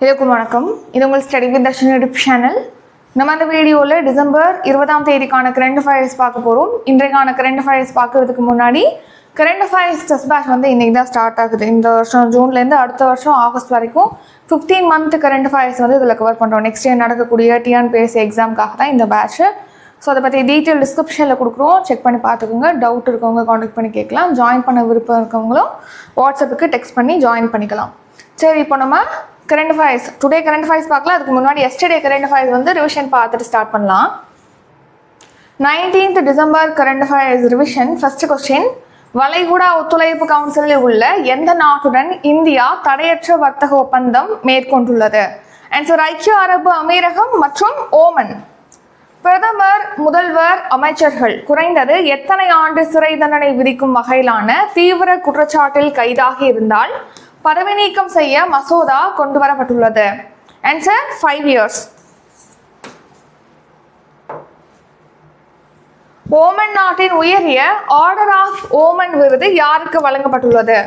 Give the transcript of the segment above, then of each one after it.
எல்லாருக்கும் வணக்கம். இது உங்கள் study with Darshan YouTube channel நம்ம அந்த வீடியோவில் டிசம்பர் இருபதாம் தேதிக்கான கரண்ட் ஃபைல்ஸ் பார்க்க போகிறோம் இன்றைக்கான கரண்ட் ஃபைல்ஸ் பார்க்கறதுக்கு முன்னாடி கரண்ட் ஃபைல்ஸ் டெஸ்ட் பேட்ச் வந்து இன்றைக்கி தான் ஸ்டார்ட் ஆகுது. இந்த வருஷம் ஜூன்லேருந்து அடுத்த வருஷம் ஆகஸ்ட் வரைக்கும் ஃபிஃப்டீன் மந்த் கரண்ட் ஃபைல்ஸ் வந்து இதில் கவர் பண்ணுறோம் நெக்ஸ்ட் இயர் நடக்கக்கூடிய டிஎன்பிஎஸ்சி எக்ஸாமுக்காக தான் இந்த பேட்ச் ஸோ அதை பற்றி டீட்டெயில் டிஸ்கிரிப்ஷனில் கொடுக்குறோம். செக் பண்ணி பார்த்துக்கோங்க. டவுட் இருக்கவங்க காண்டாக்ட் பண்ணி கேட்கலாம். ஜாயின் பண்ண விருப்பம் இருக்கவங்களும் வாட்ஸ்அப்புக்கு டெக்ஸ்ட் பண்ணி ஜாயின் பண்ணிக்கலாம். சரி இப்போ நம்ம current affairs today current affairs பார்க்கலாம் அதுக்கு முன்னாடி எஸ்டர்டே கரண்ட் அஃபயர்ஸ் வந்து ரிவிஷன் பார்த்துட்டு ஸ்டார்ட் பண்ணலாம். Nineteenth December current affairs revision first question வளைகுடா ஒத்துழைப்பு கவுன்சிலில் உள்ள எந்த நாட்டுடன் இந்தியா தடையற்ற வர்த்தக ஒப்பந்தம் மேற்கொண்டுள்ளது? ஆன்சர் ஐக்கிய அரபு அமீரகம் மற்றும் ஓமன். பிரதமர் முதல்வர் அமைச்சர்கள். குறைந்தது எத்தனை ஆண்டு சிறை தண்டனை விதிக்கும் வகையிலான தீவிர குற்றச்சாட்டில் கைதாகி இருந்தால் பதவி நீக்கம் செய்ய மசோதா கொண்டு வரப்பட்டுள்ளது ஆன்சர் ஃபைவ் இயர்ஸ் ஓமன் நாட்டின் உயரிய ஆர்டர் ஆஃப் ஓமன் விருது யாருக்கு வழங்கப்பட்டுள்ளது?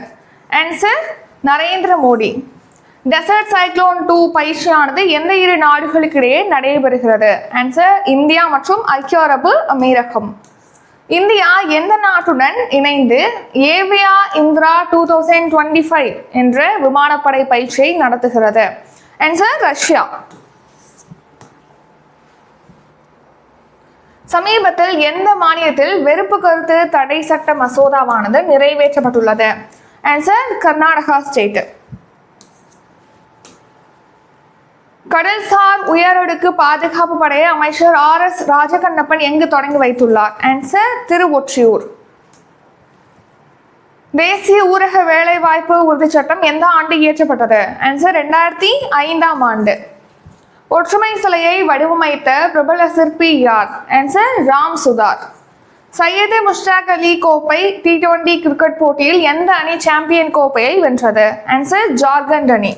Answer Narendra Modi. Desert cyclone two பயிற்சியானது எந்த இரு நாடுகளுக்கிடையே நடைபெறுகிறது? ஆன்சர் இந்தியா மற்றும் ஐக்கிய அரபு அமீரகம். இந்தியா எந்த நாட்டுடன் இணைந்து Avia Indra two thousand twenty five என்ற விமானப்படை பயிற்சியை நடத்துகிறது? ஆன்சர் ரஷ்யா சமீபத்தில் எந்த மாநிலத்தில் வெறுப்பு கருத்து தடை சட்ட மசோதாவானது நிறைவேற்றப்பட்டுள்ளது? ஆன்சர் கர்நாடகா ஸ்டேட் கடல்சார் உயரடுக்கு பாதுகாப்பு படையை அமைச்சர் ஆர் எஸ் ராஜகண்ணப்பன் எங்கு தொடங்கி வைத்துள்ளார்? ஆன்சர் திருவொற்றியூர். தேசிய ஊரக வேலைவாய்ப்பு உறுதிச் சட்டம் எந்த ஆண்டு இயற்றப்பட்டது? ஆன்சர் ரெண்டாயிரத்தி ஐந்தாம் ஆண்டு. ஒற்றுமை சிலையை வடிவமைத்த பிரபல சிற்பி யார்? ஆன்சர் ராம் சுதார். சையது முஷ்டாக் அலி கோப்பை டி டுவெண்டி கிரிக்கெட் போட்டியில் எந்த அணி சாம்பியன் கோப்பையை வென்றது? ஆன்சர் ஜார்க்கண்ட் அணி.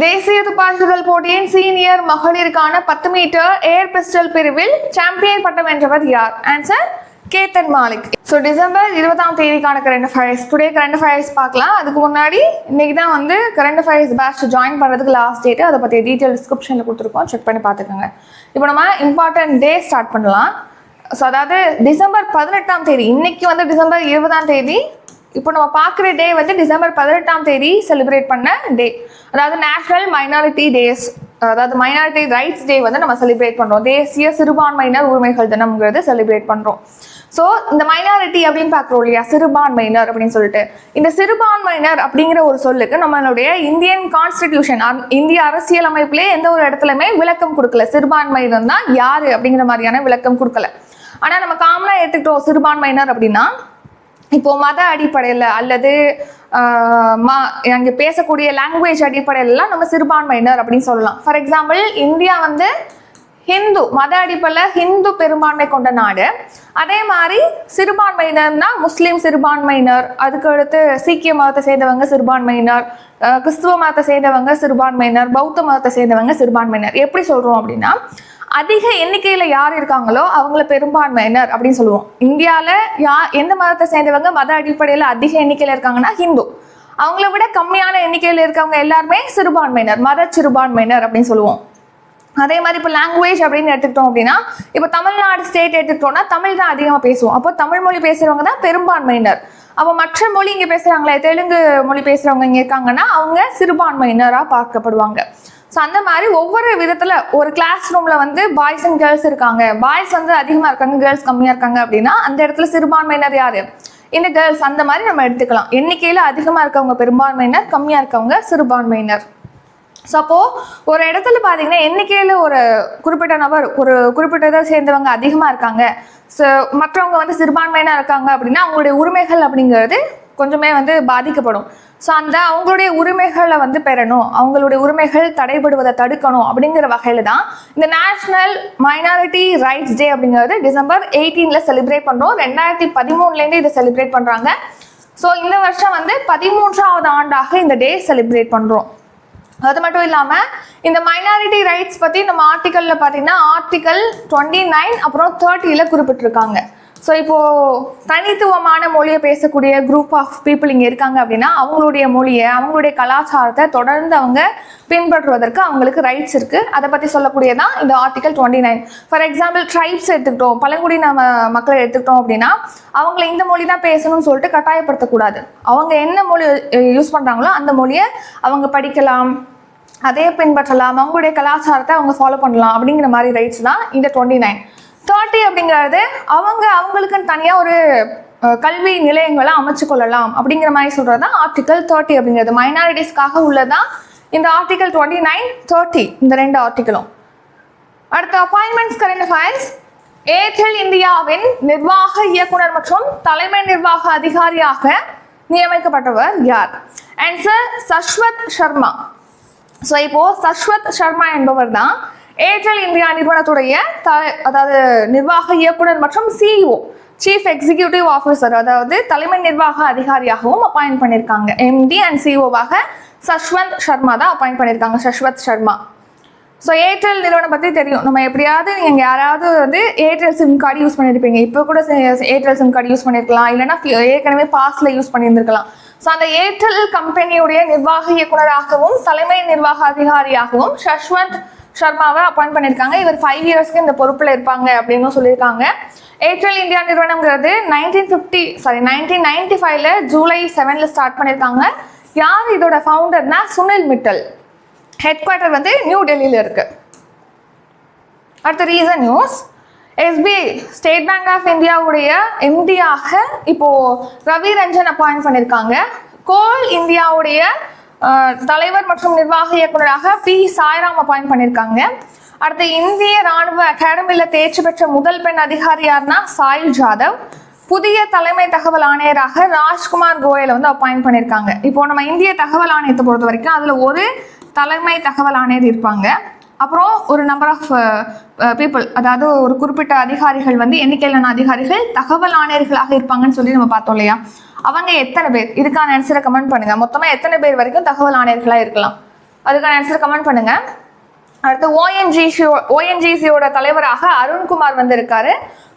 தேசிய துப்பாக்கிகள் போட்டியின் சீனியர் மகளிருக்கான பத்து மீட்டர் ஏர் பிஸ்டல் பிரிவில் சாம்பியன் பட்டம் வென்றவர் யார்? Answer Ketan Malik. So December இருபதாம் தேதிக்கான current affairs today current affairs பார்க்கலாம். அதுக்கு முன்னாடி இன்னைக்கு தான் வந்து கரண்ட் அஃபயர்ஸ் பேட்ச் ஜாயின் பண்ணுறதுக்கு லாஸ்ட் டேட்டு அதை பற்றி டீட்டெயில் டிஸ்கிரிப்ஷனில் கொடுத்துருக்கோம். செக் பண்ணி பார்த்துக்கோங்க. இப்போ நம்ம இம்பார்ட்டன்ட் டே ஸ்டார்ட் பண்ணலாம். ஸோ அதாவது டிசம்பர் பதினெட்டாம் தேதி இன்னைக்கு வந்து டிசம்பர் இருபதாம் தேதி இப்போ நம்ம பார்க்குற டே வந்து டிசம்பர் பதினெட்டாம் தேதி செலிப்ரேட் பண்ண டே அதாவது நேஷனல் மைனாரிட்டி டேஸ் அதாவது மைனாரிட்டி ரைட்ஸ் டே வந்து நம்ம செலிப்ரேட் பண்ணுறோம் தேசிய சிறுபான்மையினர் உரிமைகள் தினம்ங்கிறது செலிப்ரேட் பண்ணுறோம் ஸோ இந்த மைனாரிட்டி அப்படின்னு பார்க்குறோம் இல்லையா? சிறுபான்மையினர் அப்படின்னு சொல்லிட்டு. இந்த சிறுபான்மையினர் அப்படிங்கிற ஒரு சொல்லுக்கு நம்மளுடைய இந்தியன் கான்ஸ்டிடியூஷன் இந்திய அரசியல் அமைப்பிலே எந்த ஒரு இடத்துலையுமே விளக்கம் கொடுக்கல. சிறுபான்மையினர் தான் யாரு அப்படிங்கிற மாதிரியான விளக்கம் கொடுக்கல. ஆனால் நம்ம காமனாக எடுத்துக்கிட்டோம் சிறுபான்மையினர் அப்படின்னா இப்போ மத அடிப்படையில் அல்லது மா அங்கே பேசக்கூடிய லாங்குவேஜ் அடிப்படையிலலாம் நம்ம சிறுபான்மையினர் அப்படின்னு சொல்லலாம். ஃபார் எக்ஸாம்பிள் இந்தியா வந்து ஹிந்து மத அடிப்படையில் ஹிந்து பெரும்பான்மை கொண்ட நாடு. அதே மாதிரி சிறுபான்மையினர்னா முஸ்லீம் சிறுபான்மையினர். அதுக்கு அடுத்து சீக்கிய மதத்தை சேர்ந்தவங்க சிறுபான்மையினர் கிறிஸ்துவ மதத்தை சேர்ந்தவங்க சிறுபான்மையினர் பௌத்த மதத்தை சேர்ந்தவங்க சிறுபான்மையினர். எப்படி சொல்கிறோம் அப்படின்னா அதிக எண்ணிக்கையில் யார் இருக்காங்களோ அவங்கள பெரும்பான்மையினர் அப்படின்னு சொல்லுவோம். இந்தியாவில் யா எந்த மதத்தை சேர்ந்தவங்க மத அடிப்படையில் அதிக எண்ணிக்கையில் இருக்காங்கன்னா ஹிந்து. அவங்கள விட கம்மியான எண்ணிக்கையில் இருக்கவங்க எல்லாருமே சிறுபான்மையினர் மத சிறுபான்மையினர் அப்படின்னு சொல்லுவோம். அதே மாதிரி இப்போ லாங்குவேஜ் அப்படின்னு எடுத்துக்கிட்டோம் அப்படின்னா இப்போ தமிழ்நாடு ஸ்டேட் எடுத்துக்கிட்டோம்னா தமிழ் தான் அதிகமாக பேசுவோம். அப்போ தமிழ் மொழி பேசுகிறவங்க தான் பெரும்பான்மையினர். அப்போ மற்ற மொழி இங்கே பேசுகிறாங்களே தெலுங்கு மொழி பேசுகிறவங்க இங்கே இருக்காங்கன்னா அவங்க சிறுபான்மையினராக பார்க்கப்படுவாங்க. ஸோ அந்த மாதிரி ஒவ்வொரு விதத்தில் ஒரு கிளாஸ் ரூமில் வந்து பாய்ஸ் அண்ட் கேர்ள்ஸ் இருக்காங்க. பாய்ஸ் வந்து அதிகமாக இருக்காங்க கேர்ள்ஸ் கம்மியாக இருக்காங்க அப்படின்னா அந்த இடத்துல சிறுபான்மையினர் யார்? இந்த கேர்ள்ஸ் அந்த மாதிரி நம்ம எடுத்துக்கலாம். எண்ணிக்கையில் அதிகமாக இருக்கவங்க பெரும்பான்மையினர் கம்மியாக இருக்கவங்க சிறுபான்மையினர். ஸோ அப்போது ஒரு இடத்துல பார்த்தீங்கன்னா எண்ணிக்கையில் ஒரு குறிப்பிட்ட நபர் ஒரு குறிப்பிட்ட இதை சேர்ந்தவங்க அதிகமாக இருக்காங்க. ஸோ மற்றவங்க வந்து சிறுபான்மையினா இருக்காங்க அப்படின்னா அவங்களுடைய உரிமைகள் அப்படிங்கிறது கொஞ்சமே வந்து பாதிக்கப்படும். ஸோ அந்த அவங்களுடைய உரிமைகளை வந்து பெறணும். அவங்களுடைய உரிமைகள் தடைபடுவதை தடுக்கணும் அப்படிங்கிற வகையில் தான் இந்த நேஷ்னல் மைனாரிட்டி ரைட்ஸ் டே அப்படிங்கிறது டிசம்பர் எயிட்டீனில் செலிப்ரேட் பண்ணுறோம் ரெண்டாயிரத்தி பதிமூணுலேருந்து இதை செலிப்ரேட் பண்ணுறாங்க ஸோ இந்த வருஷம் வந்து பதிமூன்றாவது ஆண்டாக இந்த டே செலிப்ரேட் பண்ணுறோம் அது மட்டும் இல்லாமல் இந்த மைனாரிட்டி ரைட்ஸ் பற்றி நம்ம ஆர்டிக்கலில் பார்த்தீங்கன்னா ஆர்டிக்கல் டுவெண்ட்டி நைன் அப்புறம் தேர்ட்டியில் குறிப்பிட்டிருக்காங்க. ஸோ இப்போது தனித்துவமான மொழியை பேசக்கூடிய குரூப் ஆஃப் பீப்புள் இங்கே இருக்காங்க அப்படின்னா அவங்களுடைய மொழியை அவங்களுடைய கலாச்சாரத்தை தொடர்ந்து அவங்க பின்பற்றுவதற்கு அவங்களுக்கு ரைட்ஸ் இருக்குது அதை பற்றி சொல்லக்கூடியதான் இந்த article twenty nine for example tribes எடுத்துக்கிட்டோம் பழங்குடி நம்ம மக்களை எடுத்துக்கிட்டோம் அப்படின்னா அவங்கள இந்த மொழி தான் பேசணும்னு சொல்லிட்டு கட்டாயப்படுத்தக்கூடாது. அவங்க என்ன மொழி யூஸ் பண்ணுறாங்களோ அந்த மொழியை அவங்க படிக்கலாம் அதே பின்பற்றலாம். அவங்களுடைய கலாச்சாரத்தை அவங்க ஃபாலோ பண்ணலாம் அப்படிங்கிற மாதிரி ரைட்ஸ் தான் இந்த டுவெண்ட்டி நைன் தேர்ட்டி அப்படிங்கிறது அவங்க அவங்களுக்குன்னு தனியாக ஒரு கல்வி நிலையங்களை அமைச்சு கொள்ளலாம் அப்படிங்கிற மாதிரி சொல்கிறது தான் ஆர்டிக்கல் தேர்ட்டி அப்படிங்கிறது. மைனாரிட்டிஸ்க்காக உள்ளதான் இந்த ஆர்டிக்கல் டுவெண்ட்டி நைன் தேர்ட்டி இந்த ரெண்டு ஆர்டிக்கலும் அடுத்த அப்பாயின்மெண்ட்ஸ் கரண்ட் அஃபேர்ஸ் ஏர்டெல் இந்தியாவின் நிர்வாக இயக்குனர் மற்றும் தலைமை நிர்வாக அதிகாரியாக நியமிக்கப்பட்டவர் யார்? ஆன்சர் சஷ்வத் சர்மா. ஸோ இப்போ சஷ்வத் சர்மா என்பவர் தான் ஏர்டெல் இந்தியா நிறுவனத்துடைய த அதாவது நிர்வாக இயக்குனர் மற்றும் சிஇஓ சீஃப் எக்ஸிகியூட்டிவ் ஆஃபீஸர் அதாவது தலைமை நிர்வாக அதிகாரியாகவும் அப்பாயிண்ட் பண்ணியிருக்காங்க. எம்டி அண்ட் சிஇஓவாக சஷ்வந்த் சர்மா தான் அப்பாயிண்ட் பண்ணியிருக்காங்க சஷ்வத் சர்மா. ஸோ ஏர்டெல் நிறுவனம் பற்றி தெரியும். நம்ம எப்படியாவது நீங்கள் யாராவது வந்து ஏர்டெல் சிம் கார்டு யூஸ் பண்ணியிருப்பீங்க இப்போ கூட ஏர்டெல் சிம் கார்டு யூஸ் பண்ணியிருக்கலாம் இல்லைன்னா ஏற்கனவே பாஸில் யூஸ் பண்ணியிருந்திருக்கலாம். ஸோ அந்த ஏர்டெல் கம்பெனியுடைய நிர்வாக இயக்குனராகவும் தலைமை நிர்வாக அதிகாரியாகவும் சஷ்வந்த் சர்மாவை அப்பாயிண்ட் பண்ணியிருக்காங்க. இவர் ஃபைவ் இயர்ஸ்க்கு இந்த பொறுப்பில் இருப்பாங்க அப்படின்னு சொல்லியிருக்காங்க. Airtel India நிறுவனம்ங்கிறது nineteen fifty sorry nineteen ninety ஃபைவ்ல ஜூலை செவனில் ஸ்டார்ட் பண்ணியிருக்காங்க. யார் இதோட ஃபவுண்டர்னா சுனில் மிட்டல் ஹெட் குவார்ட்டர் வந்து நியூ டெல்லியில் இருக்கு. அடுத்த recent news SBI State Bank of இந்தியாவுடைய எம்டியாக இப்போ ரவி ரஞ்சன் அப்பாயிண்ட் பண்ணியிருக்காங்க கோல் இந்தியாவுடைய தலைவர் மற்றும் நிர்வாக இயக்குனராக பி சாய்ராம் அப்பாயிண்ட் பண்ணியிருக்காங்க அடுத்து இந்திய ராணுவ அகாடமியில் தேர்ச்சி பெற்ற முதல் பெண் அதிகாரி யாருன்னா சாயில் ஜாதவ். புதிய தலைமை தகவல் ஆணையராக ராஜ்குமார் கோயலை வந்து அப்பாயிண்ட் பண்ணியிருக்காங்க இப்போ நம்ம இந்திய தகவல் ஆணையத்தை பொறுத்த வரைக்கும் அதில் ஒரு தலைமை தகவல் ஆணையர் இருப்பாங்க. அப்புறம் ஒரு நம்பர் ஆஃப் பீப்புள் அதாவது ஒரு குறிப்பிட்ட அதிகாரிகள் வந்து எண்ணிக்கையிலான அதிகாரிகள் தகவல் ஆணையர்களாக இருப்பாங்கன்னு சொல்லி நம்ம பார்த்தோம் இல்லையா? அவங்க எத்தனை பேர்? இதுக்கான ஆன்சரை கமெண்ட் பண்ணுங்க. மொத்தமாக எத்தனை பேர் வரைக்கும் தகவல் ஆணையர்களாக இருக்கலாம்? அதுக்கான ஆன்சரை கமெண்ட் பண்ணுங்க. அடுத்து ஓஎன்ஜிசி ஓஎன்ஜிசியோட தலைவராக அருண்குமார் வந்திருக்காரு.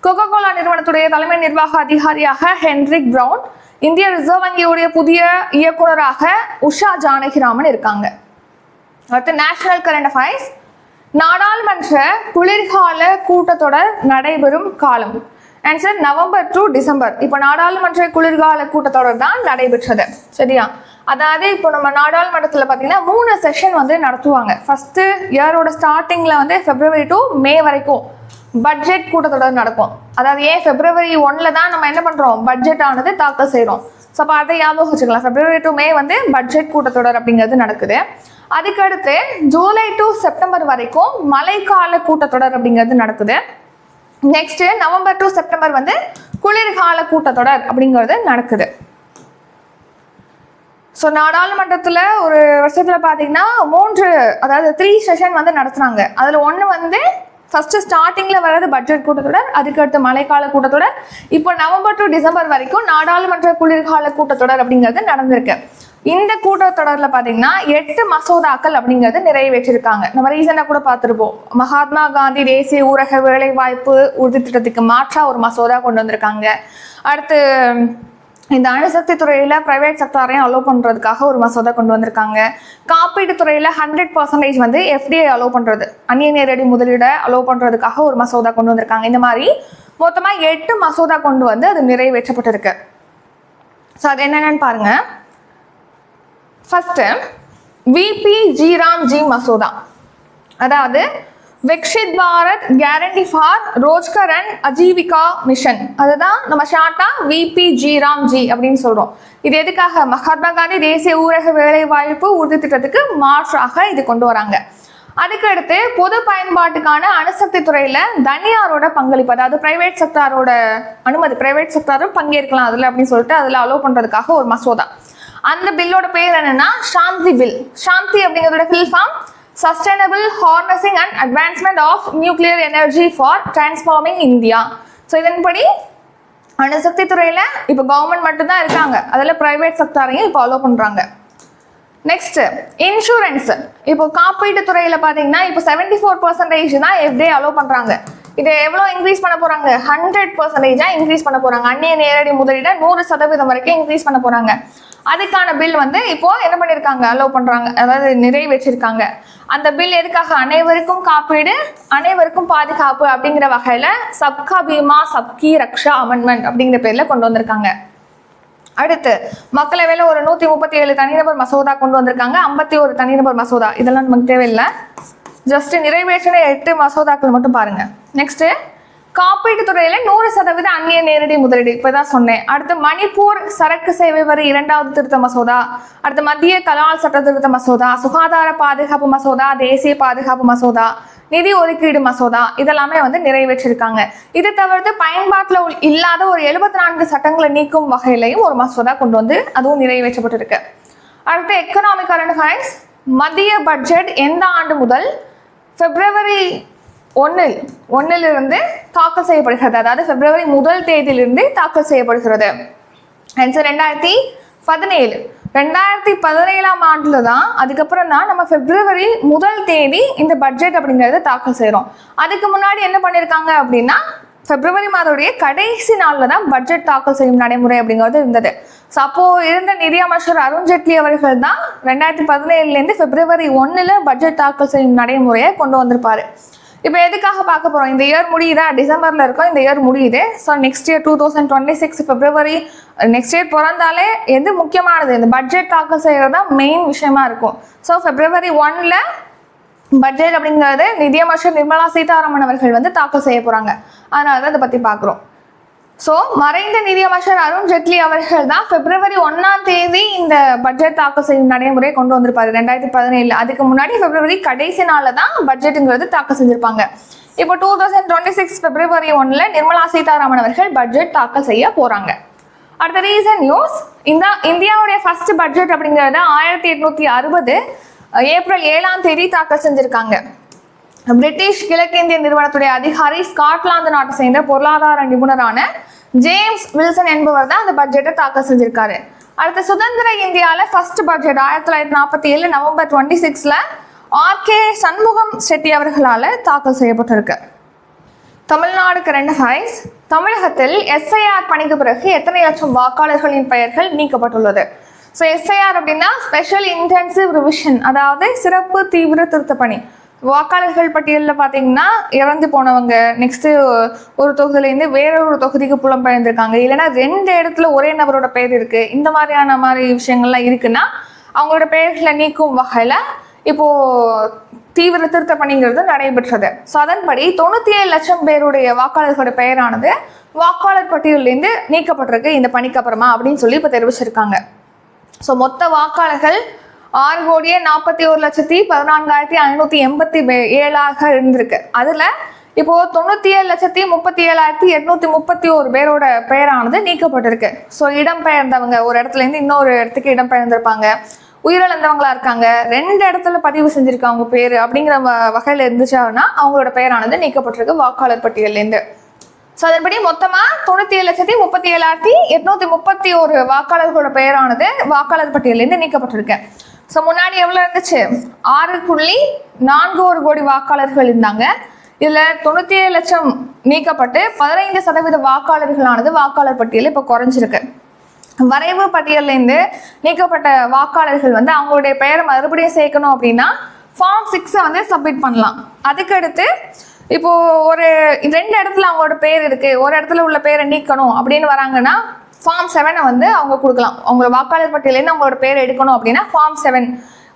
கொக்கோ கோலா நிறுவனத்துடைய தலைமை நிர்வாக அதிகாரியாக ஹென்ரிக் பிரவுன். இந்திய ரிசர்வ் வங்கியுடைய புதிய இயக்குனராக உஷா ஜானகிராமன் இருக்காங்க. அடுத்து நேஷனல் கரண்ட் அஃபேர்ஸ் நாடாளுமன்ற குளிர்கால கூட்டத்தொடர் நடைபெறும் காலம். Answer November to December. இப்போ நாடாளுமன்ற குளிர்கால கூட்டத்தொடர் தான் நடைபெற்றது. சரியா? அதாவது இப்போ நம்ம நாடாளுமன்றத்தில் பார்த்தீங்கன்னா மூணு செஷன் வந்து நடத்துவாங்க. ஃபர்ஸ்ட் இயரோட ஸ்டார்டிங்கில் வந்து ஃபெப்ரவரி டு மே வரைக்கும் பட்ஜெட் கூட்டத்தொடர் நடக்கும். அதாவது ஏன் பிப்ரவரி ஒன்ல தான் நம்ம என்ன பண்ணுறோம் பட்ஜெட் ஆனது தாக்கல் செய்கிறோம் ஸோ அப்போ அதை ஞாபகம் வச்சுக்கலாம். பிப்ரவரி டு மே வந்து பட்ஜெட் கூட்டத்தொடர் அப்படிங்கிறது நடக்குது. அதுக்கடுத்து ஜூலை டு செப்டம்பர் வரைக்கும் மழைக்கால கூட்டத்தொடர் அப்படிங்கிறது நடக்குது. நெக்ஸ்ட் நவம்பர் டு செப்டம்பர் வந்து குளிர்கால கூட்டத்தொடர் அப்படிங்கிறது நடக்குது. ஸோ நாடாளுமன்றத்தில் ஒரு வருஷத்தில் பார்த்தீங்கன்னா மூன்று அதாவது த்ரீ செஷன் வந்து நடத்துனாங்க அதில் ஒன்று வந்து ஃபஸ்ட்டு ஸ்டார்டிங்கில் வர்றது பட்ஜெட் கூட்டத்தொடர் அதுக்கடுத்து மழைக்கால கூட்டத்தொடர். இப்போ நவம்பர் டு டிசம்பர் வரைக்கும் நாடாளுமன்ற குளிர்கால கூட்டத்தொடர் அப்படிங்கிறது நடந்திருக்கு. இந்த கூட்டத்தொடரில் பார்த்தீங்கன்னா எட்டு மசோதாக்கள் அப்படிங்கிறது நிறைவேற்றிருக்காங்க. நம்ம ரீசெண்டாக கூட பார்த்துருப்போம். மகாத்மா காந்தி தேசிய ஊரக வேலைவாய்ப்பு உறுதி திட்டத்துக்கு மாற்றா ஒரு மசோதா கொண்டு வந்திருக்காங்க. அடுத்து இந்த அணுசக்தி துறையில் ப்ரைவேட் செக்டாரையும் அலோவ் பண்ணுறதுக்காக ஒரு மசோதா கொண்டு வந்திருக்காங்க. காப்பீட்டு துறையில் ஹண்ட்ரட் பர்சன்டேஜ் வந்து எஃப்டிஐ அலோவ் பண்ணுறது அந்நிய நேரடி முதலீட அலோவ் பண்ணுறதுக்காக ஒரு மசோதா கொண்டு வந்திருக்காங்க. இந்த மாதிரி மொத்தமாக எட்டு மசோதா கொண்டு வந்து அது நிறைவேற்றப்பட்டிருக்கு. ஸோ அது என்னென்னு பாருங்க. ஃபஸ்ட்டு விபி ஜீராம் ஜி மசோதா அதாவது Viksit Bharat guarantee for Rozgar and Ajeevika mission அதுதான் நம்ம ஷார்ட்டா விபி ஜிராம் ஜி அப்படின்னு சொல்றோம். இது எதுக்காக? மகாத்மா காந்தி தேசிய ஊரக வேலைவாய்ப்பு உறுதி திட்டத்துக்கு மாற்றாக இது கொண்டு வராங்க. அதுக்கடுத்து பொது பயன்பாட்டுக்கான அணுசக்தி துறையில தனியாரோட பங்களிப்பு அதாவது பிரைவேட் செக்டாரோட அனுமதி பிரைவேட் செக்டாரும் பங்கேற்கலாம் அதுல அப்படின்னு சொல்லிட்டு அதுல அலோவ் பண்றதுக்காக ஒரு மசோதா. அந்த பில்லோட பேர் என்னன்னா சாந்தி பில் சாந்தி அப்படிங்கிறதோட full form sustainable harnessing and advancement of nuclear energy for transforming India so இதன்படி அணுசக்தி துறையில இப்போ கவர்மெண்ட் மட்டும்தான் இருக்காங்க. அதில் பிரைவேட் செக்டாரையும் இப்போ அலோவ் பண்றாங்க. நெக்ஸ்ட் இன்சூரன்ஸ் இப்போ காப்பீட்டு துறையில பாத்தீங்கன்னா இப்போ செவன்டி ஃபோர் பர்சன்டேஜ் தான் எஃப்டே அலோவ் பண்றாங்க. இதை எவ்வளோ இன்க்ரீஸ் பண்ண போறாங்க? ஹண்ட்ரட் பர்சன்டேஜா இன்க்ரீஸ் பண்ண போறாங்க. அந்நிய நேரடி முதலீட நூறு சதவீதம் வரைக்கும் இன்க்ரீஸ் பண்ண போறாங்க. அதுக்கான பில் வந்து இப்போ என்ன பண்ணிருக்காங்க? அலோவ் பண்றாங்க. அதாவது நிறைவேற்றிருக்காங்க. அந்த பில் எதுக்காக? அனைவருக்கும் காப்பீடு அனைவருக்கும் பாதுகாப்பு அப்படிங்கிற வகையில சப்கா பீமா சப்கி ரக்ஷா அமெண்ட்மெண்ட் அப்படிங்கிற பேர்ல கொண்டு வந்திருக்காங்க. அடுத்து மக்களவையில் ஒரு நூத்தி முப்பத்தி ஏழு தனிநபர் மசோதா கொண்டு வந்திருக்காங்க. ஐம்பத்தி ஒரு தனிநபர் மசோதா. இதெல்லாம் நமக்கு தேவையில்லை. ஜஸ்ட் நிறைவேற்றின எட்டு மசோதாக்கள் மட்டும் பாருங்க. நெக்ஸ்ட் காப்பீட்டு துறையில நூறு சதவீத அந்நிய நேரடி முதலீடு. இப்பதான் சொன்னேன். அடுத்து மணிப்பூர் சரக்கு சேவை வரி இரண்டாவது திருத்த மசோதா. அடுத்து மத்திய கலால் சட்ட திருத்த மசோதா. சுகாதார பாதுகாப்பு மசோதா. தேசிய பாதுகாப்பு மசோதா. நிதி ஒதுக்கீடு மசோதா. இதெல்லாமே வந்து நிறைவேற்றிருக்காங்க. இதை தவிர்த்து பயன்பாட்டில் உள்- இல்லாத ஒரு எழுபத்தி நான்கு சட்டங்களை நீக்கும் வகையிலையும் ஒரு மசோதா கொண்டு வந்து அதுவும் நிறைவேற்றப்பட்டிருக்கு. அடுத்து எக்கனாமிக் கரண்ட் ஃபைன்ஸ் மத்திய பட்ஜெட் எந்த ஆண்டு முதல்? பிப்ரவரி ஒன்றில் ஒன்றிலிருந்து தாக்கல் செய்யப்படுகிறது. அதாவது பிப்ரவரி முதல் தேதியிலிருந்து தாக்கல் செய்யப்படுகிறது. ஆன்சர் ரெண்டாயிரத்தி பதினேழு. ரெண்டாயிரத்தி பதினேழாம் ஆண்டுல தான் அதுக்கப்புறம் தான் நம்ம பிப்ரவரி முதல் தேதி இந்த பட்ஜெட் அப்படிங்கறத தாக்கல் செய்கிறோம் அதுக்கு முன்னாடி என்ன பண்ணியிருக்காங்க அப்படின்னா பிப்ரவரி மாதத்துடைய கடைசி நாளில் தான் பட்ஜெட் தாக்கல் செய்யும் நடைமுறை அப்படிங்கிறது இருந்தது. ஸோ அப்போ இருந்த நிதியமைச்சர் அருண்ஜேட்லி அவர்கள் தான் ரெண்டாயிரத்தி பதினேழுலேருந்து பிப்ரவரி ஒன்றில் பட்ஜெட் தாக்கல் செய்யும் நடைமுறையை கொண்டு வந்திருப்பாரு. இப்போ எதுக்காக பார்க்க போகிறோம் இந்த இயர் முடியுதா? டிசம்பரில் இருக்கோம். இந்த இயர் முடியுது. So next year two thousand twenty six February next year பிறந்தாலே எது முக்கியமானது? இந்த பட்ஜெட் தாக்கல் செய்கிறது தான் மெயின் விஷயமா இருக்கும். ஸோ பிப்ரவரி ஒன்ல பட்ஜெட் அப்படிங்கிறது நிதியமைச்சர் நிர்மலா சீதாராமன் அவர்கள் வந்து தாக்கல் செய்ய போகிறாங்க அதனால தான் இதை பற்றி பார்க்குறோம். ஸோ மறைந்த நிதியமைச்சர் அருண் ஜேட்லி அவர்கள் தான் பிப்ரவரி ஒன்னாம் தேதி இந்த பட்ஜெட் தாக்கல் செய்யும் நடைமுறையை கொண்டு வந்திருப்பாரு. ரெண்டாயிரத்தி பதினேழு. அதுக்கு முன்னாடி பிப்ரவரி கடைசி நாளில் தான் பட்ஜெட்டுங்கிறது தாக்கல் செஞ்சிருப்பாங்க. இப்போ two thousand twenty six February ஒன்ல நிர்மலா சீதாராமன் அவர்கள் பட்ஜெட் தாக்கல் செய்ய போறாங்க. அடுத்த ரீசன் நியூஸ் இந்த இந்தியாவுடைய ஃபர்ஸ்ட் பட்ஜெட் அப்படிங்கிறத ஆயிரத்தி எட்நூத்தி அறுபது ஏப்ரல் ஏழாம் தேதி தாக்கல் செஞ்சிருக்காங்க. பிரிட்டிஷ் கிழக்கிந்திய நிறுவனத்துடைய அதிகாரி ஸ்காட்லாந்து நாட்டை சேர்ந்த பொருளாதார நிபுணரான ஜேம்ஸ் வில்சன் என்பவர் தான் அந்த பட்ஜெட்டை தாக்கல் செஞ்சிருக்காரு. அடுத்த சுதந்திர இந்தியாவில் ஃபர்ஸ்ட் பட்ஜெட் ஆயிரத்தி தொள்ளாயிரத்தி நாற்பத்தி ஏழு நவம்பர் டுவெண்ட்டி சிக்ஸில் ஆர்கே சண்முகம் செட்டி அவர்களால் தாக்கல் செய்யப்பட்டிருக்கு. தமிழ்நாடு கரண்ட் அஃபேர்ஸ் தமிழகத்தில் எஸ்ஐஆர் பணிக்கு பிறகு எத்தனை லட்சம் வாக்காளர்களின் பெயர்கள் நீக்கப்பட்டுள்ளது? ஸோ எஸ்ஐஆர் அப்படின்னா ஸ்பெஷல் இன்டென்சிவ் ரிவிஷன் அதாவது சிறப்பு தீவிர திருத்த பணி. வாக்காளர்கள் பட்டியலில் பார்த்தீங்கன்னா இறந்து போனவங்க நெக்ஸ்ட் ஒரு தொகுதியிலேருந்து வேற ஒரு தொகுதிக்கு புலம்பெயர்ந்திருக்காங்க இல்லைன்னா ரெண்டு இடத்துல ஒரே நபரோட பெயர் இருக்கு. இந்த மாதிரியான மாதிரி விஷயங்கள்லாம் இருக்குன்னா அவங்களோட பெயர்களை நீக்கும் வகையில் இப்போ தீவிர திருத்த பணிங்கிறது நடைபெற்றது. ஸோ அதன்படி தொண்ணூற்றி ஏழு லட்சம் பேருடைய வாக்காளர்களோட பெயரானது வாக்காளர் பட்டியலிருந்து நீக்கப்பட்டிருக்கு. இந்த பணிக்கு அப்புறமா அப்படின்னு சொல்லி இப்போ தெரிவிச்சிருக்காங்க. ஸோ மொத்த வாக்காளர்கள் ஆறு கோடியே நாற்பத்தி ஒரு லட்சத்தி பதினான்காயிரத்தி ஐநூற்றி எண்பத்தி ஏழாக இருந்திருக்கு. அதில் இப்போ தொண்ணூற்றி ஏழு லட்சத்தி முப்பத்தி ஏழாயிரத்தி எட்நூத்தி முப்பத்தி ஒரு பேரோட பெயரானது நீக்கப்பட்டிருக்கு. ஸோ இடம்பெயர்ந்தவங்க ஒரு இடத்துல இருந்து இன்னொரு இடத்துக்கு இடம்பெயர்ந்திருப்பாங்க உயிரிழந்தவங்களா இருக்காங்க. ரெண்டு இடத்துல பதிவு செஞ்சிருக்காங்க அவங்க பேர் அப்படிங்கிற வ- வகையில இருந்துச்சாங்கன்னா அவங்களோட பெயரானது நீக்கப்பட்டிருக்கு வாக்காளர் பட்டியலேருந்து ஸோ அதன்படி மொத்தமா தொண்ணூத்தி ஏழு லட்சத்தி முப்பத்தி ஏழாயிரத்தி எட்நூத்தி முப்பத்தி ஒரு வாக்காளர்களோட பெயரானது வாக்காளர் பட்டியலிருந்து நீக்கப்பட்டிருக்கு. ஸோ முன்னாடி எவ்வளோ இருந்துச்சு? ஆறு புள்ளி நான்கு ஒரு கோடி வாக்காளர்கள் இருந்தாங்க. இதில் தொண்ணூற்றி ஏழு லட்சம் நீக்கப்பட்டு பதினைந்து சதவீத வாக்காளர்களானது வாக்காளர் பட்டியல் இப்போ குறைஞ்சிருக்கு. வரைவு பட்டியலேருந்து நீக்கப்பட்ட வாக்காளர்கள் வந்து அவங்களுடைய பெயரை மறுபடியும் சேர்க்கணும் அப்படின்னா ஃபார்ம் சிக்ஸை வந்து சப்மிட் பண்ணலாம். அதுக்கடுத்து இப்போ ஒரு ரெண்டு இடத்துல அவங்களோட பேர் இருக்கு. ஒரு இடத்துல உள்ள பேரை நீக்கணும் அப்படின்னு வராங்கன்னா ஃபார்ம் செவனை வந்து அவங்க கொடுக்கலாம். அவங்க வாக்காளர் பட்டியலேருந்து அவங்களோட பேர் எடுக்கணும் அப்படின்னா ஃபார்ம் செவன்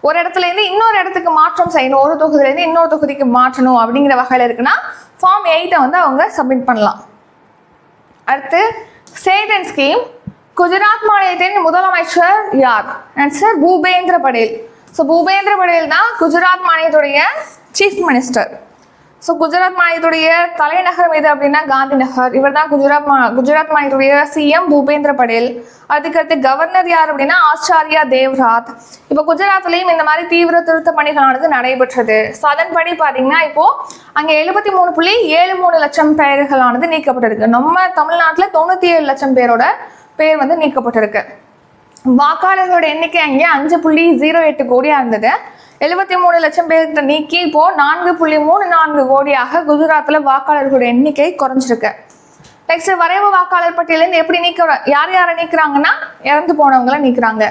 ஒரு இடத்துல இருந்து இன்னொரு இடத்துக்கு மாற்றம் செய்யணும். ஒரு தொகுதியிலேருந்து இன்னொரு தொகுதிக்கு மாற்றணும் அப்படிங்கிற வகையில் இருக்குன்னா ஃபார்ம் எயிட்டை வந்து அவங்க சப்மிட் பண்ணலாம். அடுத்து ஸ்டேட் அண்ட் ஸ்கீம் குஜராத் மாநிலத்தின் முதலமைச்சர் யார்? ஆன்சர் பூபேந்திர படேல். ஸோ பூபேந்திர படேல் தான் குஜராத் மாநிலத்துடைய சீஃப் மினிஸ்டர் ஸோ குஜராத் மாநிலத்துடைய தலைநகரம் எது அப்படின்னா காந்தி நகர் இவர் தான் குஜராத் மா குஜராத் மாநிலத்துடைய சிஎம் பூபேந்திர படேல் அதுக்கடுத்து கவர்னர் யார் அப்படின்னா ஆச்சாரியா தேவ்ராத். இப்போ குஜராத்லேயும் இந்த மாதிரி தீவிர திருத்த பணிகளானது நடைபெற்றது. ஸோ அதன்படி பார்த்தீங்கன்னா இப்போ அங்கே எழுபத்தி மூணு புள்ளி ஏழு மூணு லட்சம் பெயர்களானது நீக்கப்பட்டிருக்கு. நம்ம தமிழ்நாட்டில் தொண்ணூற்றி ஏழு லட்சம் பேரோட பேர் வந்து நீக்கப்பட்டிருக்கு. வாக்காளர்களோட எண்ணிக்கை அங்கே அஞ்சு புள்ளி ஜீரோ எட்டு கோடியாக இருந்தது. எழுபத்தி மூணு லட்சம் பேர்கிட்ட நீக்கி இப்போ நான்கு புள்ளி மூணு நான்கு கோடியாக குஜராத்தில் வாக்காளர்களுடைய எண்ணிக்கை குறைஞ்சிருக்கு. நெக்ஸ்ட் வரைவு வாக்காளர் பட்டியலேருந்து எப்படி நீக்க யார் யாரை நீக்கிறாங்கன்னா இறந்து போனவங்கள நீக்கிறாங்க.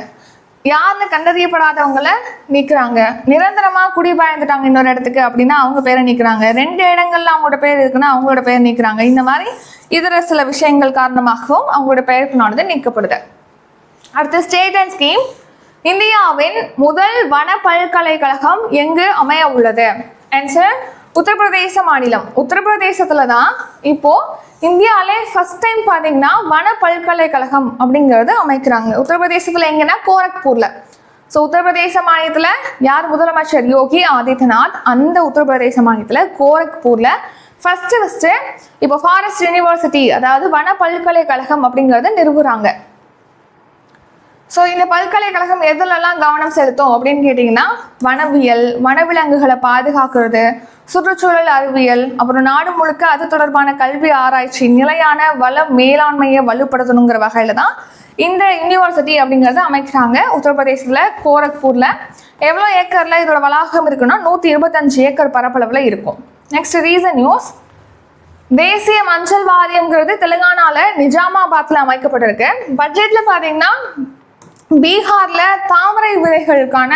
யாருன்னு கண்டறியப்படாதவங்கள நீக்கிறாங்க. நிரந்தரமா குடிபெயர்ந்துட்டாங்க இன்னொரு இடத்துக்கு அப்படின்னா அவங்க பேரை நீக்கிறாங்க. ரெண்டு இடங்கள்ல அவங்களோட பேர் இருக்குன்னா அவங்களோட பேர் நீக்கிறாங்க. இந்த மாதிரி இதர சில விஷயங்கள் காரணமாகவும் அவங்களோட பெயர்ப்பினானது நீக்கப்படுது. அடுத்து ஸ்டேட் அண்ட் ஸ்கீம் இந்தியாவின் முதல் வன பல்கலைக்கழகம் எங்கு அமைய உள்ளது? ஆன்சர் உத்தரப்பிரதேச மாநிலம். உத்தரப்பிரதேசத்துல தான் இப்போ இந்தியாவிலே ஃபர்ஸ்ட் டைம் பார்த்தீங்கன்னா வன பல்கலைக்கழகம் அப்படிங்கிறது அமைக்கிறாங்க. உத்தரப்பிரதேசத்துல எங்கன்னா கோரக்பூர்ல. ஸோ உத்தரப்பிரதேச மாநிலத்தில் யார் முதலமைச்சர்? யோகி ஆதித்யநாத். அந்த உத்தரப்பிரதேச மாநிலத்தில் கோரக்பூரில் ஃபஸ்ட்டு ஃபஸ்ட்டு இப்போ ஃபாரஸ்ட் யூனிவர்சிட்டி அதாவது வன பல்கலைக்கழகம் அப்படிங்கிறத நிறுவுறாங்க. ஸோ இந்த பல்கலைக்கழகம் எதுலெல்லாம் கவனம் செலுத்தும் அப்படின்னு கேட்டிங்கன்னா வனவியல் வனவிலங்குகளை பாதுகாக்கிறது சுற்றுச்சூழல் அறிவியல் அப்புறம் நாடு முழுக்க அது தொடர்பான கல்வி ஆராய்ச்சி நிலையான வள மேலாண்மையை வலுப்படுத்தணுங்கிற வகையில தான் இந்த யூனிவர்சிட்டி அப்படிங்கிறத அமைக்கிறாங்க. உத்தரப்பிரதேசத்தில் கோரக்பூரில். எவ்வளோ ஏக்கரில் இதோட வளாகம் இருக்குன்னா நூற்றி இருபத்தஞ்சு ஏக்கர் பரப்பளவில் இருக்கும். நெக்ஸ்ட் ரீசன் நியூஸ் தேசிய மஞ்சள் வாரியம்ங்கிறது தெலுங்கானாவில் நிஜாமாபாத்தில் அமைக்கப்பட்டிருக்கு. பட்ஜெட்டில் பார்த்தீங்கன்னா பீகார்ல தாமரை விதைகளுக்கான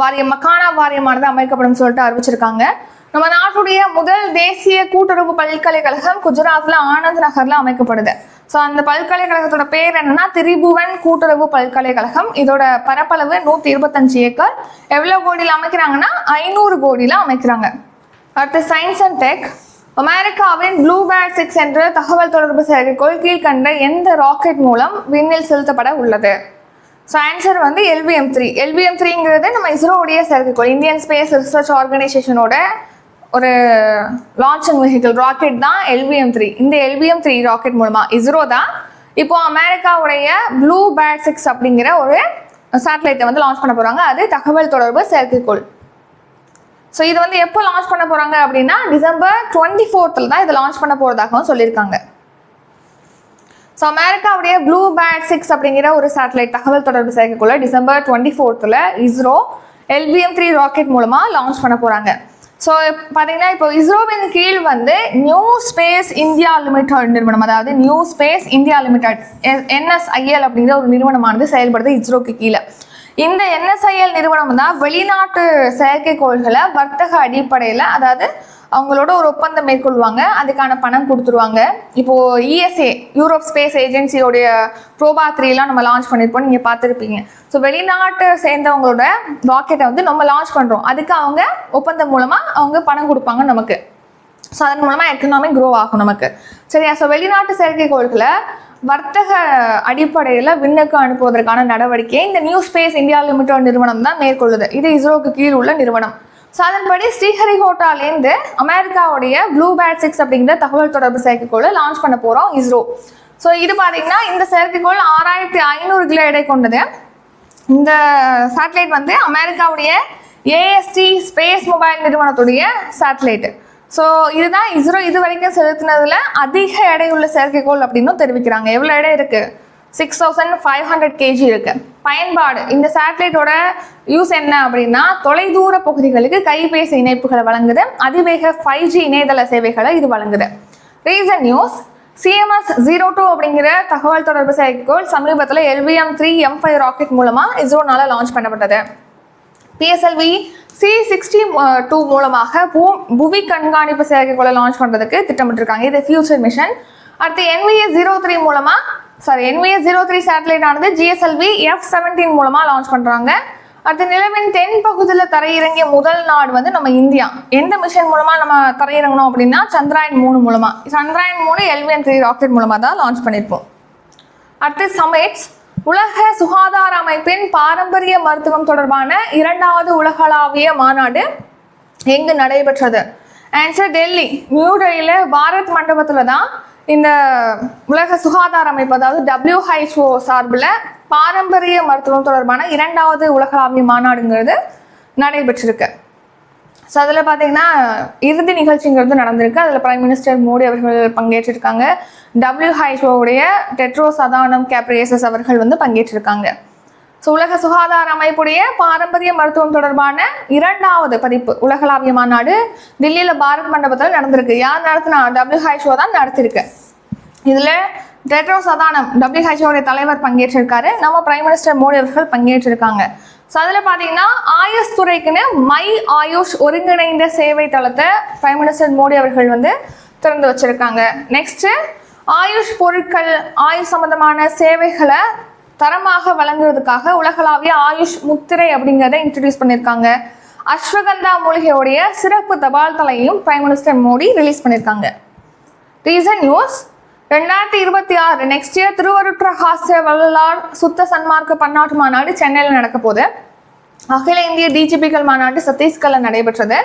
வாரியம் மக்கானா வாரியமானது அமைக்கப்படும் சொல்லிட்டு அறிவிச்சிருக்காங்க. நம்ம நாட்டுடைய முதல் தேசிய கூட்டுறவு பல்கலைக்கழகம் குஜராத்ல ஆனந்த் நகர்ல அமைக்கப்படுது. ஸோ அந்த பல்கலைக்கழகத்தோட பேர் என்னன்னா திரிபுவன் கூட்டுறவு பல்கலைக்கழகம். இதோட பரப்பளவு நூத்தி இருபத்தஞ்சு ஏக்கர். எவ்வளவு கோடியில் அமைக்கிறாங்கன்னா ஐநூறு கோடியில அமைக்கிறாங்க. அடுத்து சயின்ஸ் அண்ட் டெக் அமெரிக்காவின் ப்ளூ பேட் சிக்ஸ் என்ற தகவல் தொடர்பு செயற்கைக்கோள் கீழ்கண்ட எந்த ராக்கெட் மூலம் விண்ணில் செலுத்தப்பட உள்ளது? ஸோ ஆன்சர் வந்து எல்விஎம் த்ரீ எல்விஎம் த்ரீங்கிறது நம்ம இஸ்ரோவுடைய செயற்கைக்கோள் இந்தியன் ஸ்பேஸ் ரிசர்ச் ஆர்கனைசேஷனோட ஒரு லான்ச்சிங் வெஹிக்கிள் ராக்கெட் தான் எல்விஎம் த்ரீ இந்த எல்விஎம் த்ரீ ராக்கெட் மூலமா இஸ்ரோ தான் இப்போ அமெரிக்காவுடைய ப்ளூ பேட் சிக்ஸ் அப்படிங்கிற ஒரு சேட்டலைட்டை வந்து லான்ச் பண்ண போறாங்க. அது தகவல் தொடர்பு செயற்கைக்கோள். ஸோ இது வந்து எப்போ லான்ச் பண்ண போறாங்க அப்படின்னா டிசம்பர் டுவெண்ட்டி ஃபோர்த்தில் தான் இதை லான்ச் பண்ண போறதாகவும் சொல்லியிருக்காங்க. ஸோ அமெரிக்காவுடைய ப்ளூ பேட் சிக்ஸ் அப்படிங்கிற ஒரு சேட்டலைட் தகவல் தொடர்பு செயற்கைக்குள்ள டிசம்பர் டுவெண்ட்டி ஃபோர்த்தில் இஸ்ரோ எல்பிஎம் த்ரீ ராக்கெட் மூலமாக லான்ச் பண்ண போகிறாங்க ஸோ பார்த்தீங்கன்னா இப்போ இஸ்ரோவின் கீழ் வந்து நியூ ஸ்பேஸ் இந்தியா லிமிடெட் நிறுவனம் அதாவது new space India limited NSIL அப்படிங்கிற ஒரு நிறுவனமானது செயல்படுது இஸ்ரோக்கு கீழே. இந்த என்எஸ்ஐஎல் நிறுவனம் தான் வெளிநாட்டு செயற்கைக்கோள்களை வர்த்தக அடிப்படையில் அதாவது அவங்களோட ஒரு ஒப்பந்தம் மேற்கொள்வாங்க. அதுக்கான பணம் கொடுத்துருவாங்க. இப்போ இஎஸ்ஏ யூரோப் ஸ்பேஸ் ஏஜென்சியோடைய ப்ரோபா த்ரீலாம் நம்ம லான்ச் பண்ணியிருப்போம் நீங்கள் பார்த்துருப்பீங்க. ஸோ வெளிநாட்டு சேர்ந்தவங்களோட ராக்கெட்டை வந்து நம்ம லான்ச் பண்ணுறோம் அதுக்கு அவங்க ஒப்பந்தம் மூலமாக அவங்க பணம் கொடுப்பாங்க நமக்கு. ஸோ அதன் மூலமாக எக்கனாமிக் க்ரோ ஆகும் நமக்கு. சரியா? ஸோ வெளிநாட்டு செயற்கைக்கோள்களை வர்த்தக அடிப்படையில் விண்ணுக்கு அனுப்புவதற்கான நடவடிக்கையை இந்த நியூ ஸ்பேஸ் இந்தியா லிமிடெட் நிறுவனம் தான் மேற்கொள்ளுது. இது இஸ்ரோக்கு கீழ் உள்ள நிறுவனம். ஸோ அதன்படி ஸ்ரீஹரிகோட்டாலேருந்து அமெரிக்காவுடைய ப்ளூ பேட் சிக்ஸ் அப்படிங்கிற தகவல் தொடர்பு செயற்கைக்கோளை லான்ச் பண்ண போகிறோம் இஸ்ரோ. ஸோ இது பார்த்தீங்கன்னா இந்த செயற்கைக்கோள் ஆறாயிரத்தி ஐநூறு கிலோ எடை கொண்டது. இந்த சேட்டலைட் வந்து அமெரிக்காவுடைய ஏஎஸ்டி ஸ்பேஸ் மொபைல் நிறுவனத்துடைய சேட்டலைட்டு ஸோ இதுதான் இஸ்ரோ இது வரைக்கும் செலுத்தினதில் அதிக எடையுள்ள செயற்கைக்கோள் அப்படின்னும் தெரிவிக்கிறாங்க. எவ்வளோ எடை இருக்குது six thousand five hundred KG இருக்கு. பயன்பாடு இந்த சேட்டலைட்டோட யூஸ் என்ன அப்படின்னா தொலைதூர பகுதிகளுக்கு கைபேசி இணைப்புகளை வழங்குது. அதிவேக ஃபைவ் ஜி இணையதள சேவைகளை இது வழங்குது. Recent news CMS zero two அப்படிங்கிற தகவல் தொடர்பு செயற்கைக்கோள் சமீபத்தில் LVM three M five rocket மூலமாக இஸ்ரோனால லான்ச் பண்ணப்பட்டது. பிஎஸ்எல்வி சி சிக்ஸ்டி டூ மூலமாக பூ புவி கண்காணிப்பு செயற்கைக்கோளை லான்ச் பண்ணுறதுக்கு திட்டமிட்டிருக்காங்க. இது ஃபியூச்சர் மிஷன் அடுத்து என்விஏ ஜீரோ த்ரீ மூலமாக sorry NVS zero three satellite ஆனது ஜிஎஸ்எல்வி எஃப் செவன்டீன் மூலமாக லான்ச் பண்ணுறாங்க அடுத்து நிலவின் தென் பகுதியில் தரையிறங்கிய முதல் நாடு வந்து நம்ம இந்தியா. எந்த மிஷன் மூலமாக நம்ம தரையிறங்கணும் அப்படின்னா சந்திராயன் மூணு மூலமாக சந்திராயன் மூணு எல்விஎன் த்ரீ ராக்கெட் மூலமாக தான் லான்ச் பண்ணியிருப்போம் அடுத்து சமேட்ஸ் உலக சுகாதார அமைப்பின் பாரம்பரிய மருத்துவம் தொடர்பான இரண்டாவது உலகளாவிய மாநாடு எங்கு நடைபெற்றது? ஆன்சர் டெல்லி. நியூ டெல்லியில் பாரத் மண்டபத்தில் தான் இந்த உலக சுகாதார அமைப்பு அதாவது டபிள்யூஹெச்ஓ சார்பில் பாரம்பரிய மருத்துவம் தொடர்பான இரண்டாவது உலகளாவிய மாநாடுங்கிறது நடைபெற்றிருக்கு. ஸோ அதில் பார்த்தீங்கன்னா இறுதி நிகழ்ச்சிங்கிறது நடந்திருக்கு. அதில் பிரைம் மினிஸ்டர் மோடி அவர்கள் பங்கேற்றிருக்காங்க. டபிள்யூஹெச்ஓவுடைய டெட்ரோஸ் அதானம் கேப்ரியேசஸ் அவர்கள் வந்து பங்கேற்றிருக்காங்க. ஸோ உலக சுகாதார அமைப்புடைய பாரம்பரிய மருத்துவம் தொடர்பான இரண்டாவது பதிப்பு உலகளாவிய மாநாடு தில்லியில பாரத் மண்டபத்தில் நடந்திருக்கு. யார் நடத்தினா? டபிள்யூஹெச்ஓ தான் நடத்திருக்கு இதுல டெட்ரோஸ் அதானம் டபிள்யூஹெச்ஓடைய தலைவர் பங்கேற்றிருக்காரு. நம்ம பிரைம் மினிஸ்டர் மோடி அவர்கள் பங்கேற்றிருக்காங்க. ஸோ அதில் பார்த்தீங்கன்னா ஆயுஷ் துறைக்குன்னு மை ஆயுஷ் ஒருங்கிணைந்த சேவை தளத்தை பிரைம் மினிஸ்டர் மோடி அவர்கள் வந்து திறந்து வச்சிருக்காங்க. நெக்ஸ்ட் ஆயுஷ் பொருட்கள் ஆயுஷ் சம்பந்தமான சேவைகளை தரமாக வழங்குறதுக்காக உலகளாவிய ஆயுஷ் முத்திரை அப்படிங்கிறத இன்ட்ரடியூஸ் பண்ணியிருக்காங்க அஸ்வகந்தா மூலிகையுடைய சிறப்பு தபால் தலையையும் பிரைம் மினிஸ்டர் மோடி ரிலீஸ் பண்ணியிருக்காங்க ரீசன் நியூஸ் ரெண்டாயிரத்தி இருபத்தி ஆறு நெக்ஸ்ட் இயர் திருவருட்ர ஹாஸ்ய வள்ளலார் சுத்த சன்மார்க்க பன்னாட்டு மாநாடு சென்னையில் நடக்க போகுது. அகில இந்திய டிஜிபிகள் மாநாடு சத்தீஸ்கரில் நடைபெற்றது.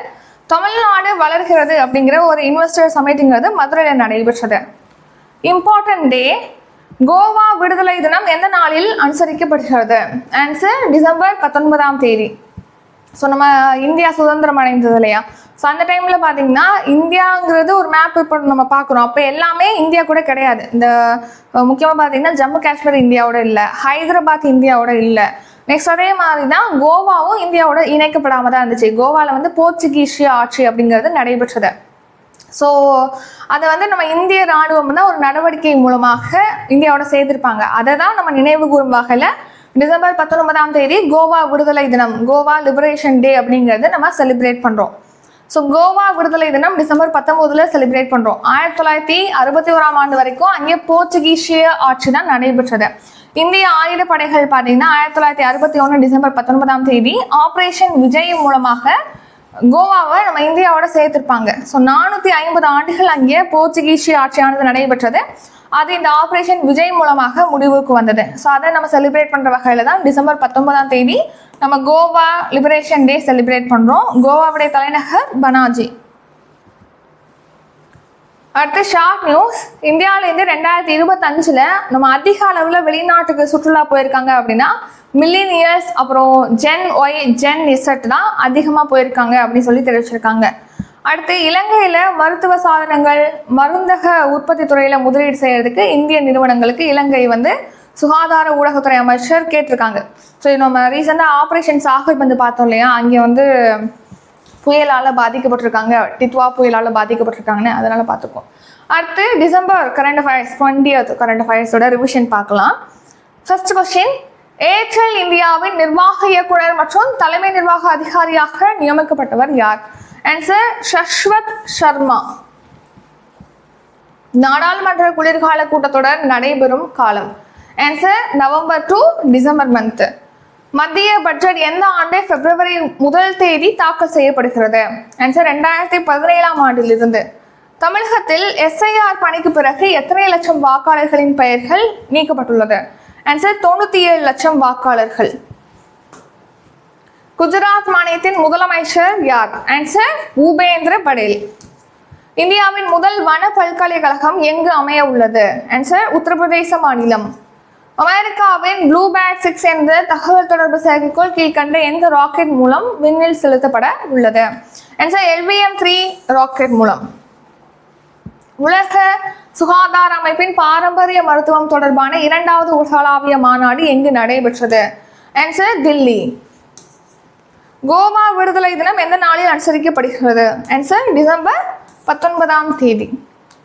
தமிழ்நாடு வளர்கிறது அப்படிங்கிற ஒரு இன்வெஸ்டர் சமிட்டிங்கிறது மதுரையில் நடைபெற்றது. இம்பார்ட்டன்ட் டே கோவா விடுதலை தினம் எந்த நாளில் அனுசரிக்கப்படுகிறது? ஆன்சர் டிசம்பர் பத்தொன்பதாம் தேதி. ஸோ நம்ம இந்தியா சுதந்திரம் அடைந்தது இல்லையா? ஸோ அந்த டைமில் பார்த்தீங்கன்னா இந்தியாங்கிறது ஒரு மேப் இப்போ நம்ம பார்க்குறோம் அப்போ எல்லாமே இந்தியா கூட கிடையாது. இந்த முக்கியமாக பார்த்தீங்கன்னா ஜம்மு காஷ்மீர் இந்தியாவோட இல்லை. ஹைதராபாத் இந்தியாவோட இல்லை. நெக்ஸ்ட் அதே மாதிரி தான் கோவாவும் இந்தியாவோட இணைக்கப்படாமல் தான் இருந்துச்சு. கோவாவில் வந்து போர்ச்சுகீசிய ஆட்சி அப்படிங்கிறது நடைபெற்றது. ஸோ அதை வந்து நம்ம இந்திய ராணுவம் தான் ஒரு நடவடிக்கை மூலமாக இந்தியாவோட சேர்த்திருப்பாங்க அதை தான் நம்ம நினைவு கூறும் வகையில் டிசம்பர் பத்தொன்பதாம் தேதி கோவா விடுதலை தினம் கோவா லிபரேஷன் டே அப்படிங்கிறது நம்ம செலிப்ரேட் பண்ணுறோம் ஸோ கோவா விடுதலை தினம் டிசம்பர் பத்தொம்போதுல செலிப்ரேட் பண்ணுறோம் ஆயிரத்தி தொள்ளாயிரத்தி அறுபத்தி ஓராம் ஆண்டு வரைக்கும் அங்கே போர்ச்சுகீசிய ஆட்சி தான் நடைபெற்றது. இந்திய ஆயுதப்படைகள் பார்த்தீங்கன்னா ஆயிரத்தி தொள்ளாயிரத்தி அறுபத்தி ஒன்று டிசம்பர் பத்தொன்பதாம் தேதி ஆப்ரேஷன் விஜய் மூலமாக கோவாவை நம்ம இந்தியாவோட சேர்த்திருப்பாங்க. ஸோ நானூற்றி ஐம்பது ஆண்டுகள் அங்கே போர்ச்சுகீசிய ஆட்சியானது நடைபெற்றது. அது இந்த ஆப்ரேஷன் விஜய் மூலமாக முடிவுக்கு வந்தது. ஸோ அதை நம்ம செலிப்ரேட் பண்ணுற வகையில் தான் டிசம்பர் பத்தொன்பதாம் தேதி நம்ம கோவா லிபரேஷன் டே செலிப்ரேட் பண்ணுறோம் கோவாவுடைய தலைநகர் பனாஜி. அடுத்து ஷார்ட் நியூஸ் இந்தியாவிலேருந்து ரெண்டாயிரத்தி இருபத்தஞ்சில் நம்ம அதிக அளவில் வெளிநாட்டுக்கு சுற்றுலா போயிருக்காங்க அப்படின்னா மில்லினியர்ஸ் அப்புறம் ஜென் ஒய் ஜென் இசட் தான் அதிகமாக போயிருக்காங்க அப்படின்னு சொல்லி தெரிவிச்சிருக்காங்க. அடுத்து இலங்கையில் மருத்துவ சாதனங்கள் மருந்தக உற்பத்தி துறையில் முதலீடு செய்யறதுக்கு இந்திய நிறுவனங்களுக்கு இலங்கை வந்து சுகாதார ஊடகத்துறை அமைச்சர் கேட்டிருக்காங்க. ஸோ நம்ம ரீசெண்டாக ஆப்ரேஷன் சாகர் வந்து பார்த்தோம் இல்லையா? அங்கே வந்து புயலால் பாதிக்கப்பட்டிருக்காங்க. டித்வா புயலால் பாதிக்கப்பட்டிருக்காங்கன்னு அதனால் பார்த்துக்கோம் அடுத்து December current affairs twentieth current அஃபேர்ஸோட revision பார்க்கலாம் ஃபர்ஸ்ட் கொஸ்டின் ஏர்டெல் இந்தியாவின் நிர்வாக இயக்குனர் மற்றும் தலைமை நிர்வாக அதிகாரியாக நியமிக்கப்பட்டவர் யார்? ஆன்சர் சஷ்வத் சர்மா நாடாளுமன்ற குளிர்கால கூட்டத்தொடர் நடைபெறும் காலம். Answer November to December month மத்திய பட்ஜெட் எந்த ஆண்டு பிப்ரவரி முதல் தேதி தாக்கல் செய்யப்படுகிறது? ஆன்சர் ரெண்டாயிரத்தி பதினேழாம் ஆண்டிலிருந்து. தமிழகத்தில் எஸ்ஐஆர் பணிக்கு பிறகு எத்தனை லட்சம் வாக்காளர்களின் பெயர்கள் நீக்கப்பட்டுள்ளது? ஆன்சர் தொண்ணூத்தி ஏழு லட்சம் வாக்காளர்கள். குஜராத் மாநிலத்தின் முதலமைச்சர் யார்? ஆன்சர் பூபேந்திர படேல். இந்தியாவின் முதல் வன பல்கலைக்கழகம் எங்கு அமைய உள்ளது? ஆன்சர் உத்தரப்பிரதேச மாநிலம். அமெரிக்காவின் ப்ளூ பேட் சிக்ஸ் என்ற தகவல் தொடர்பு செயற்கைக்கோள் கீழ்கண்ட எந்த ராக்கெட் மூலம் விண்ணில் செலுத்தப்பட உள்ளது? ஆன்சர் எல்விஎம் த்ரீ ராக்கெட் மூலம். உலக சுகாதார அமைப்பின் பாரம்பரிய மருத்துவம் தொடர்பான இரண்டாவது உலகளாவிய மாநாடு எங்கு நடைபெற்றது? ஆன்சர் தில்லி. கோவா விடுதலை தினம் எந்த நாளில் அனுசரிக்கப்படுகிறது? ஆன்சர் டிசம்பர் பத்தொன்பதாம் தேதி.